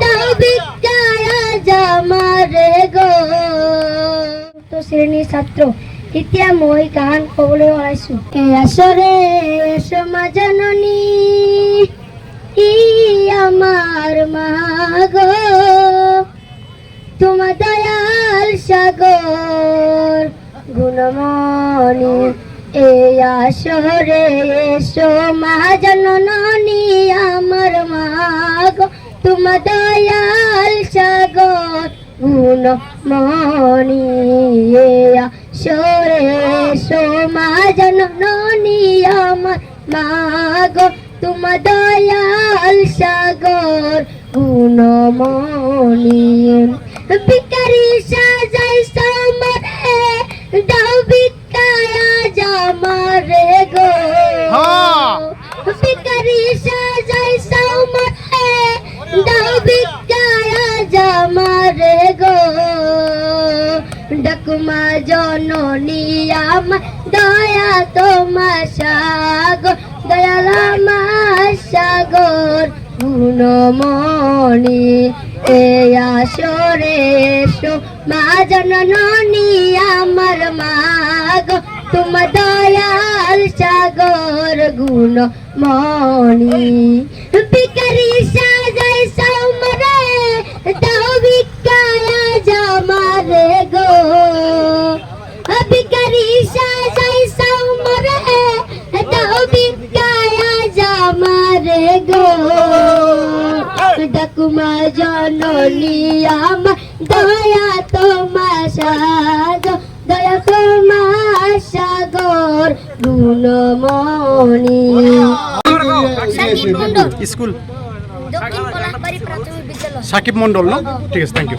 দাও ভিক্ষারা জামারে গো শ্রেণির ছাত্র এতিয়া মই গান কবলৈ ওলাইছো এসরে এসো মা জননী ই আমার মা দয়াল সাগৰ গুণমণি এয়া সৰে এসো মা গুণমণি এই আসরে এসো মহাজননী আমার মাগ তোমার দয়াল সাগর গুণমণি ভিকারি সাজাই সমরে দাও ভিকায়া জামারে গো। ভিকারি ডাকুমা জননী, আমার দয়া তোমার সাগর দয়ালামা সাগর, গুণমণি এ আসরে মা জননী, আমার মাগ, তোমার দয়াল সাগর গুণ মণি বিকারি গো। ডাকুমা জননী আমার দয়া তোমার সাগর দয়া তোমার সাগর গুণমণি। সাকিব মন্ডল স্কুল। দক্ষিণ পলাশবাড়ি প্রাথমিক বিদ্যালয়। সাকিব মন্ডল না? ঠিক আছে থ্যাংক ইউ